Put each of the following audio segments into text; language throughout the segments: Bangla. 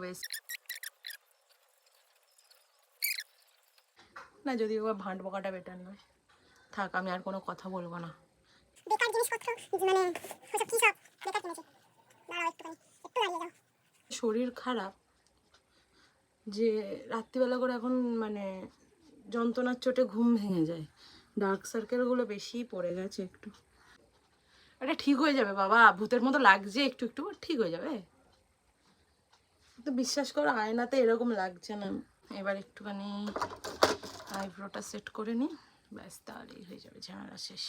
বেশ না যদি ও ভাঁট বকাটা বেটার নয়। থাক আমি আর কোনো কথা বলব না। বেকার জিনিসপত্র মানে ওসব কী সব? বেকার কিনেছে। দাঁড়াও একটুখানি একটু দাঁড়িয়ে যাও। শরীর খারাপ যে রাত্রিবেলা করে এখন মানে যন্ত্রণার চোটে ঘুম ভেঙে যায়। ডার্ক সার্কেলগুলো বেশিই পড়ে গেছে একটু। এটা ঠিক হয়ে যাবে বাবা। ভূতের মতো লাগছে একটু একটু ঠিক হয়ে যাবে। তো বিশ্বাস করো আয়নাতে এরকম লাগছে না। এবার একটুখানি আইব্রোটা সেট করে নিই ব্যাস তাহলেই হয়ে যাবে ঝামেলা শেষ।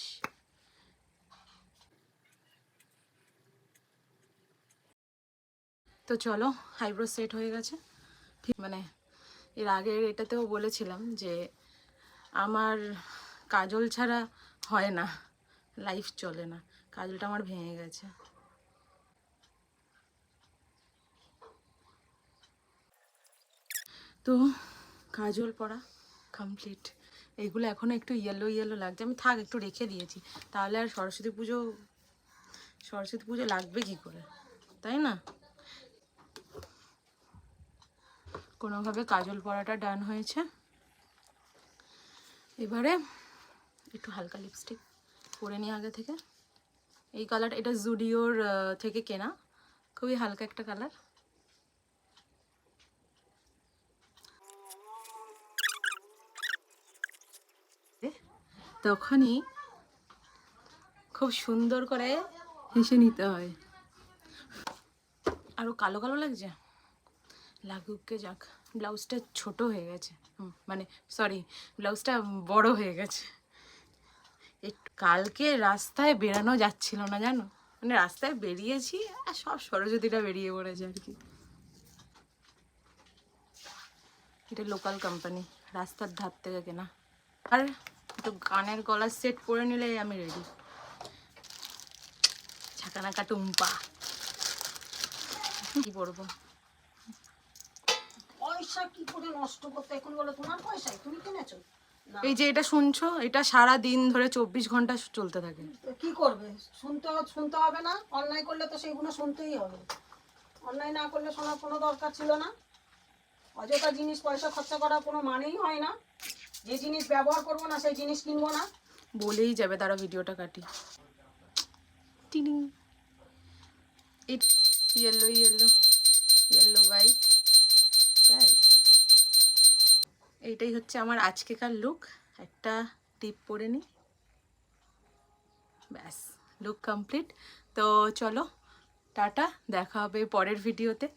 তো চলো আইব্রো সেট হয়ে গেছে। ঠিক মানে এর আগের এটাতেও বলেছিলাম যে আমার কাজল ছাড়া হয় না লাইফ চলে না। কাজলটা আমার ভেঙে গেছে। তো কাজল পরা কমপ্লিট এইগুলো এখনও একটু ইয়েলো ইয়েলো লাগছে। আমি থাক, একটু রেখে দিয়েছি। তাহলে আর সরস্বতী পুজো সরস্বতী পুজো লাগবে কি করে? তাই না? কোনোভাবে কাজল পরাটা ডান হয়েছে। এবারে একটু হালকা লিপস্টিক পরে নিই আগে থেকে। এই কালার এটা জুডিওর থেকে কেনা। খুবই হালকা একটা কালার তখনই খুব সুন্দর করে হেসে নিতে হয়। আরও কালো কালো লাগছে? লাগুককে যাক, ব্লাউজটা ছোট হয়ে গেছে। মানে সরি ব্লাউজটা বড় হয়ে গেছে। একটু কালকে রাস্তায় বেরানো যাচ্ছিল না জানো? মানে রাস্তায় বেরিয়েছি, আর সব সরস্বতীটা বেরিয়ে পড়েছে আর কি। এটা লোকাল কোম্পানি রাস্তার ধার থেকে কেনা। আর একটু গানের গলার সেট পরে নিলে আমি রেডি ছাকানাকা টুম্পা। কি পরবো পয়সা কি করে নষ্ট করতে? এখন বলো তোমার পয়সায়? তুমি কিনেছো? এই যে এটা শুনছো এটা সারা দিন ধরে চব্বিশ ঘণ্টা চলতে থাকে। তো কি করবে? শুনতে শুনতে হবে না? অন্যায় করলে তো সেইগুলো শুনতেই হবে। অন্যায় না করলে শোনার কোনো দরকার ছিল না। অযথা জিনিস পয়সা খরচা করার কোনো মানেই হয় না। যে জিনিস ব্যবহার করব না, সেই জিনিস কিনবো না। বলেই যাবে তারা ভিডিওটা কাটি। টিনিং। Yellow yellow yellow white right এইটাই হচ্ছে আমার আজকেকার লুক একটা টিপ পরে নিই ব্যাস লুক কমপ্লিট তো চলো, টাটা, দেখা হবে পরের ভিডিওতে